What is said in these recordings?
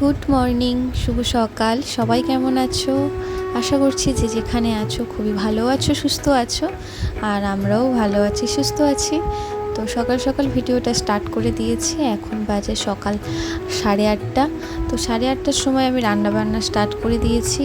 Good morning শুভ সকাল। সবাই কেমন আছো? আশা করছি যে যেখানে আছো খুবই ভালো আছো, সুস্থ আছো, আর আমরাও ভালো আছি, সুস্থ আছি। তো সকাল সকাল ভিডিওটা স্টার্ট করে দিয়েছি। এখন বাজে সকাল সাড়ে আটটা। তো সাড়ে আটটার সময় আমি রান্না বান্না স্টার্ট করে দিয়েছি।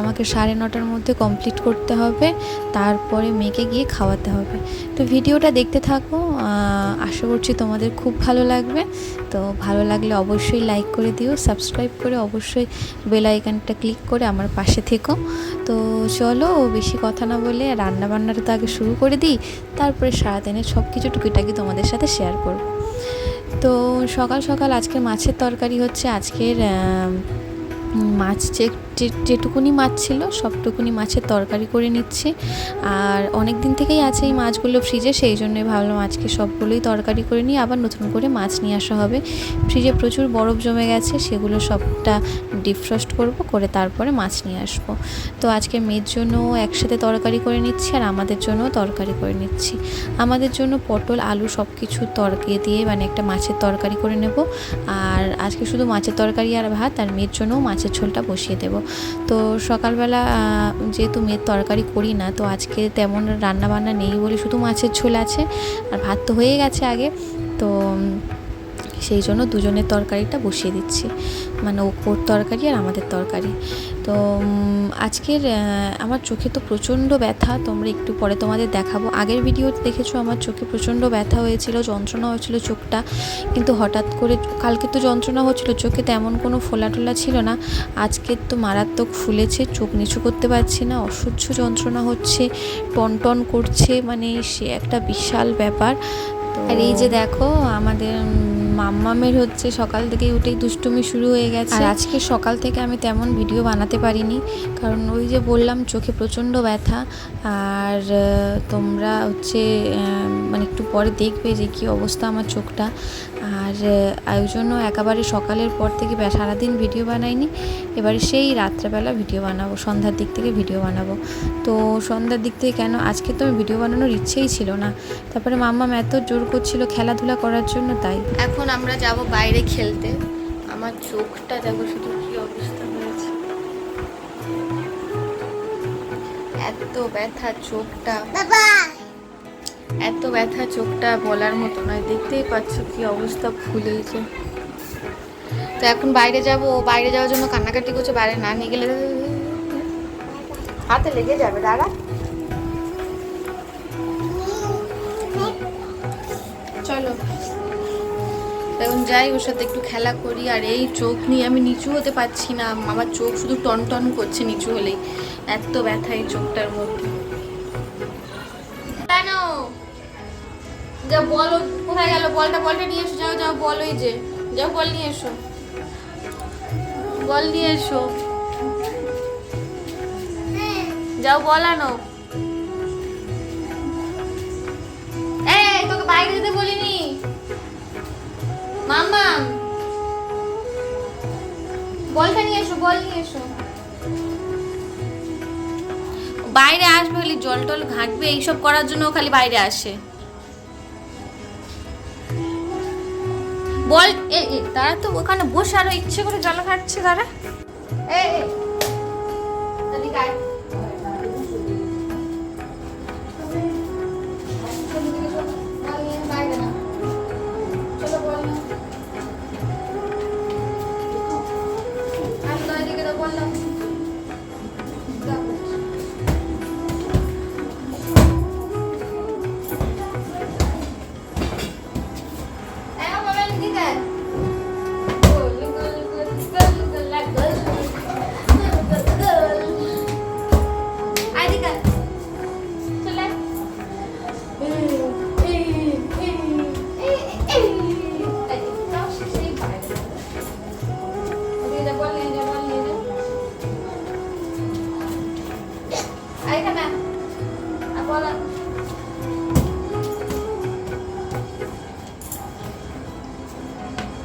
আমাকে সাড়ে নটার মধ্যে কমপ্লিট করতে হবে, তারপরে মেয়েকে গিয়ে খাওয়াতে হবে। তো ভিডিওটা দেখতে থাকো আশা করছি তোমাদের খুব ভালো লাগবে। তো ভালো লাগলে অবশ্যই লাইক করে দিও, সাবস্ক্রাইব করে অবশ্যই বেল আইকনটা ক্লিক করে আমার পাশে থেকো। তো চলো, বেশি কথা না বলে রান্না বান্নাটা তো আগে শুরু করে দিই, তারপরে সারাদিনের সব কিছু টুকিটাকি তোমাদের সাথে শেয়ার করব। তো সকাল সকাল আজকে মাছের তরকারি হচ্ছে আজকের মাছ যে যে- যেটুকুনি মাছ ছিল, সবটুকুনি মাছের তরকারি করে নিচ্ছি। আর অনেক দিন থেকেই আছে এই মাছগুলো ফ্রিজে, সেই জন্যই ভাবলাম আজকে সবগুলোই তরকারি করে নিয়ে আবার নতুন করে মাছ নিয়ে আসা হবে। ফ্রিজে প্রচুর বরফ জমে গেছে, সেগুলো সবটা ডিফ্রস্ট করব, করে তারপরে মাছ নিয়ে আসব। তো আজকে মেয়ের জন্য একসাথে তরকারি করে নিচ্ছি, আর আমাদের জন্য তরকারি করে নিচ্ছি। আমাদের জন্য পটল, আলু সব কিছু তরকারি দিয়ে মানে একটা মাছের তরকারি করে নেব। আর আজকে শুধু মাছের তরকারি আর ভাত, আর মেয়ের জন্যও মাছের ঝোলটা বসিয়ে দেব। তো সকালবেলা যেহেতু মেয়ের তরকারি করি না, তো আজকে তেমন রান্না বান্না নেই বলে শুধু মাছের ঝোল আছে, আর ভাত তো হয়ে গেছে আগে। তো সেই জন্য দুজনের তরকারিটা বসিয়ে দিচ্ছি। মানে ওর তরকারি আর আমাদের তরকারি। তো আজকের আমার চোখে তো প্রচণ্ড ব্যথা। তোমরা একটু পরে তোমাদের দেখাবো। আগের ভিডিওতে দেখেছ আমার চোখে প্রচণ্ড ব্যথা হয়েছিল, যন্ত্রণা হয়েছিল চোখটা। কিন্তু হঠাৎ করে, কালকে তো যন্ত্রণা হচ্ছিল, চোখে তেমন কোনো ফোলা টোলা ছিল না। আজকে তো মারাত্মক ফুলেছে, চোখ নিচু করতে পারছি না, অসহ্য যন্ত্রণা হচ্ছে টন টন করছে। মানে সে একটা বিশাল ব্যাপার। আর এই যে দেখো, আমাদের মাম্মামের হচ্ছে সকাল থেকে উঠেই দুষ্টুমি শুরু হয়ে গেছে। আর আজকে সকাল থেকে আমি তেমন ভিডিও বানাতে পারিনি কারণ ওই যে বললাম চোখে প্রচণ্ড ব্যথা আর তোমরা হচ্ছে মানে একটু পরে দেখবে যে কী অবস্থা আমার চোখটা। আর ওই জন্য একেবারে সকালের পর থেকে সারাদিন ভিডিও বানাইনি এবারে সেই রাত্রেবেলা ভিডিও বানাবো সন্ধ্যার দিক থেকে ভিডিও বানাবো। তো সন্ধ্যার দিক থেকে কেন আজকে তো আমি ভিডিও বানানোর ইচ্ছেই ছিল না। তারপরে মাম্মাম এত জোর করছিল খেলাধুলা করার জন্য তাই। এখন আমরা যাব বাইরে খেলতে। আমার চোখটা দেখো শুধু কি অবস্থা হয়েছে। এত ব্যথা চোখটা। এত ব্যথা চোখটা বলার মতো নয়। দেখতেই পাচ্ছ কি অবস্থা ফুলেছে। তো এখন বাইরে যাব বাইরে যাওয়ার জন্য কান্নাকাটি করছে বাইরে না নিয়ে গেলে হাতে লেগে যাবে দাঁড়া। চলো। এখন যাই, ওর সাথে একটু খেলা করি। আর এই চোখ নিয়ে আমি নিচু হতে পারছি না। আমার চোখ শুধু টন টন করছে নিচু হলেই। এত ব্যথা এই চোখটার মধ্যে। কেন? যা বল কোথায় গেল? বলটা বলটা নিয়ে এসো। যাও যাও, বল ওই যে। যাও, বল নিয়ে এসো। বল নিয়ে এসো। যাও, বল আনো। এই, তোকে বাইরে যেতে বলিনি। বলটা নিয়ে এসো বল নিয়ে এসো। বাইরে আসবে খালি জল টল ঘাঁটবে এইসব করার জন্য খালি বাইরে আসে। বল এ এ, তারা তো ওখানে বসে আরও ইচ্ছে করে জল ঘাটছে তারা। এ এ,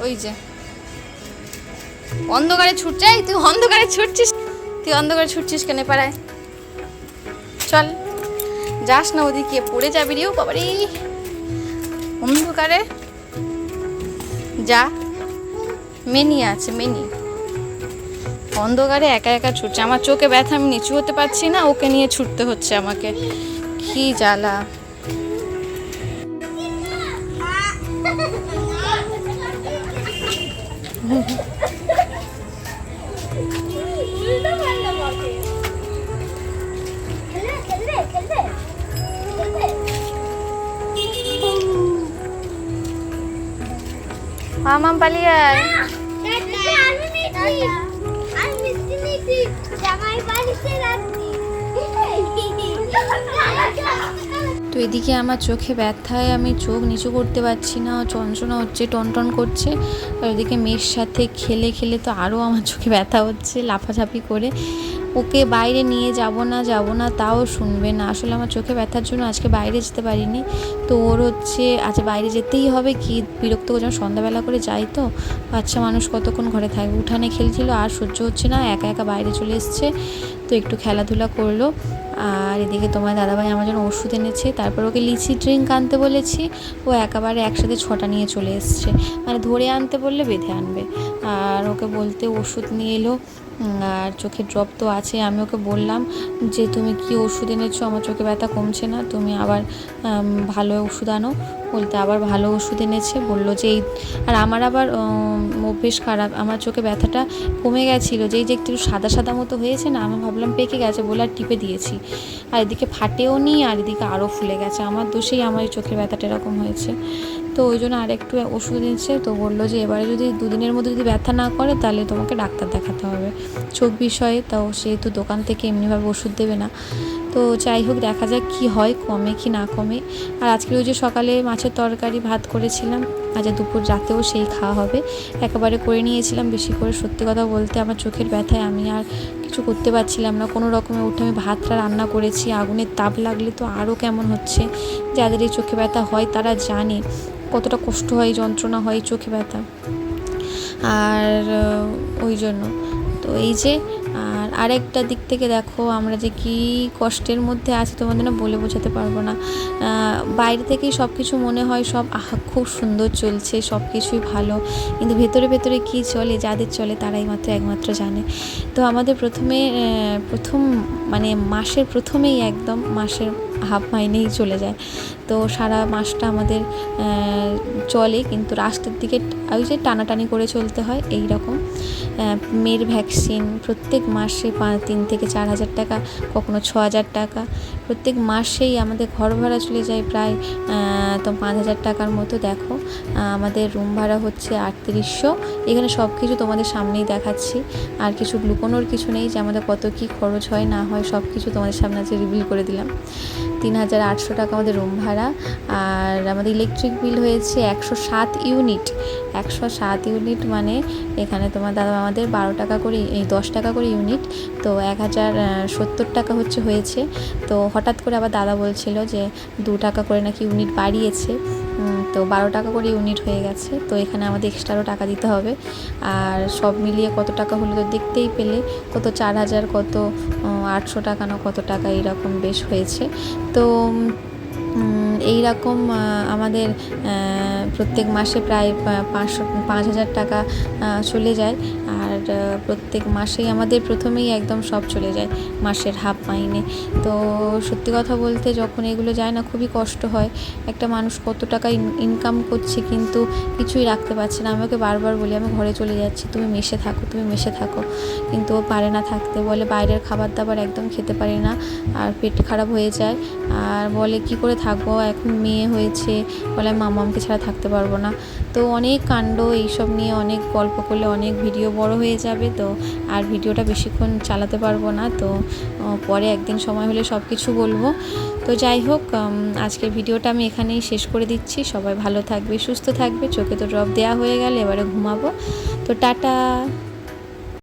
ওই যে। অন্ধকারে ছুটছে তুই অন্ধকারে ছুটছিস। তুই অন্ধকারে ছুটছিস কেন পাড়ায়? চল, যাস না ওদিকে, পড়ে যাবি রে বাবারে। অন্ধকারে যা। মেনি আছে, মেনি। অন্ধকারে একা একা ছুটছে, আমার চোখে ব্যথা, আমি নিচু হতে পারছি না, ওকে নিয়ে ছুটতে হচ্ছে আমাকে। কি জ্বালা। মামাম পালিয়ে আয় তো এদিকে আমার চোখে ব্যথায় আমি চোখ নিচু করতে পারছি না চঞ্চনা হচ্ছে, টনটন করছে। আর এদিকে মেয়ের সাথে খেলে খেলে তো আরও আমার চোখে ব্যথা হচ্ছে, লাফাঝাপি করে। ওকে বাইরে নিয়ে যাব না যাব না, তাও শুনবে না। আসলে আমার চোখে ব্যথার জন্য আজকে বাইরে যেতে পারিনি। তো ওর হচ্ছে আচ্ছা বাইরে যেতেই হবে, কি বিরক্ত যখন সন্ধ্যাবেলা করে যাই তো। বাচ্চা মানুষ কতক্ষণ ঘরে থাকবে? উঠানে খেলছিল, আর সহ্য হচ্ছে না, একা একা বাইরে চলে এসছে। তো একটু খেলাধুলা করল। আর এদিকে তোমার দাদাভাই আমার জন্য ওষুধ এনেছে, তারপর ওকে লিচি ড্রিঙ্ক আনতে বলেছি। ও একেবারে একসাথে ছটা নিয়ে চলে এসছে। মানে ধরে আনতে বললে বেঁধে আনবে। আর ওকে বলতে ওষুধ নিয়ে এলো। আর চোখের ড্রপ তো আছে, আমি ওকে বললাম যে তুমি কি ওষুধ এনেছো? আমার চোখে ব্যথা কমছে না, তুমি আবার ভালো ওষুধ আনো। বলতে আবার ভালো ওষুধ এনেছে, বলল যে এই, আর আমার আবার অভ্যেস খারাপ, আমার চোখে ব্যথাটা কমে গেছিল যেই যে একটু সাদা সাদা মতো হয়েছে না, আমি ভাবলাম পেকে গেছে বলে আর টিপে দিয়েছি। আর এদিকে ফাটেও নি আর এদিকে আরও ফুলে গেছে, আমার দোষেই আমার এই চোখের ব্যথাটা এরকম হয়েছে। তো ওই জন্য আরেকটু ওষুধ দিচ্ছে তো বলল যে এবারে যদি দুদিনের মধ্যে যদি ব্যথা না করে, তাহলে তোমাকে ডাক্তার দেখাতে হবে। চোখ বিষয়ে তাও সেহেতু দোকান থেকে এমনিভাবে ওষুধ দেবে না। তো যাই হোক, দেখা যাক কি হয়, কমে কি না কমে। আর আজকে ওই যে সকালে মাছের তরকারি ভাত করেছিলাম, আজ দুপুর রাতেও সেই খাওয়া হবে। একেবারে করে নিয়েছিলাম, বেশি করে সত্যি কথা বলতে আমার চোখের ব্যথায় আমি আর কিছু করতে পারছিলাম না। কোনো রকমে উঠে আমি ভাতটা রান্না করেছি, আগুনের তাপ লাগলে তো আরও কেমন হচ্ছে। যাদের এই চোখে ব্যথা হয় তারা জানে। কতটা কষ্ট হয়, যন্ত্রণা হয়, চোখে ব্যথা। আর ওই জন্য। তো এই যে, আর আরেকটা দিক থেকে দেখো, আমরা যে কি কষ্টের মধ্যে আছি তোমাদের না বলে বোঝাতে পারব না। বাইরে থেকেই সব কিছু মনে হয়, সব, আহা, খুব সুন্দর চলছে সব কিছুই ভালো। কিন্তু ভেতরে ভেতরে কি চলে, যাদের চলে তারাই মাত্র একমাত্র জানে। তো আমাদের প্রথমে প্রথম মানে মাসের প্রথমেই একদম মাসের হাফ মাইনেই চলে যায়। তো সারা মাসটা আমাদের চলে, কিন্তু রাস্তার দিকে ওই যে টানাটানি করে চলতে হয় এই রকম মেয়ের ভ্যাকসিন প্রত্যেক মাসে পাঁচ, তিন থেকে চার হাজার টাকা, কখনো ছ হাজার টাকা। প্রত্যেক মাসেই আমাদের ঘর ভাড়া চলে যায় প্রায় তো পাঁচ হাজার টাকার মতো, দেখো। আমাদের রুম ভাড়া হচ্ছে আটত্রিশশো। এখানে সব কিছু তোমাদের সামনেই দেখাচ্ছি। আর কিছু লুকোনোর কিছু নেই যে আমাদের কত কী খরচ হয়, না হয় সব কিছু তোমাদের সামনে আজকে রিভিল করে দিলাম। তিন হাজার আটশো টাকা আমাদের রুম ভাড়া। আর আমাদের ইলেকট্রিক বিল হয়েছে একশো সাত ইউনিট একশো সাত ইউনিট মানে এখানে তোমার দাদা আমাদের বারো টাকা করে, এই দশ টাকা করে ইউনিট তো এক হাজার সত্তর টাকা হচ্ছে হয়েছে। তো হঠাৎ করে আবার দাদা বলছিল যে দু টাকা করে নাকি ইউনিট বাড়িয়েছে। তো বারো টাকা করে ইউনিট হয়ে গেছে। তো এখানে আমাদের এক্সট্রারও টাকা দিতে হবে। আর সব মিলিয়ে কত টাকা হলো তো দেখতেই পেলে, কত চার হাজার, কত আটশো টাকা না কত টাকা এরকম বেশ হয়েছে। তো এই রকম আমাদের প্রত্যেক মাসে প্রায় পাঁচশো, পাঁচ হাজার টাকা চলে যায়। আর প্রত্যেক মাসেই আমাদের প্রথমেই একদম সব চলে যায় মাসের হাফ মাইনে। তো সত্যি কথা বলতে যখন এগুলো যায় না, খুবই কষ্ট হয়। একটা মানুষ কত টাকা ইনকাম করছে কিন্তু কিছুই রাখতে পারছে না। আমি ওকে বারবার বলি, আমি ঘরে চলে যাচ্ছি, তুমি মেশে থাকো, তুমি মেশে থাকো। কিন্তু ও পারে না থাকতে। বলে বাইরের খাবার দাবার একদম খেতে পারে না, আর পেট খারাপ হয়ে যায়। আর বলে, কি করে থাকব? এখন মেয়ে হয়েছে, বলে মামামকে ছাড়া থাকতে পারব না। তো অনেক কাণ্ড, এইসব নিয়ে অনেক গল্প করলে অনেক ভিডিও বড় হয়ে যাবে, তো আর ভিডিওটা বেশিক্ষণ চালাতে পারব না। তো পরে একদিন সময় হলে সব কিছু বলব। তো যাই হোক আজকের ভিডিওটা আমি এখানেই শেষ করে দিচ্ছি। সবাই ভালো থাকবে, সুস্থ থাকবে, চোখে তো ড্রপ দেওয়া হয়ে গেলে, এবারে ঘুমাবো। তো টাটা।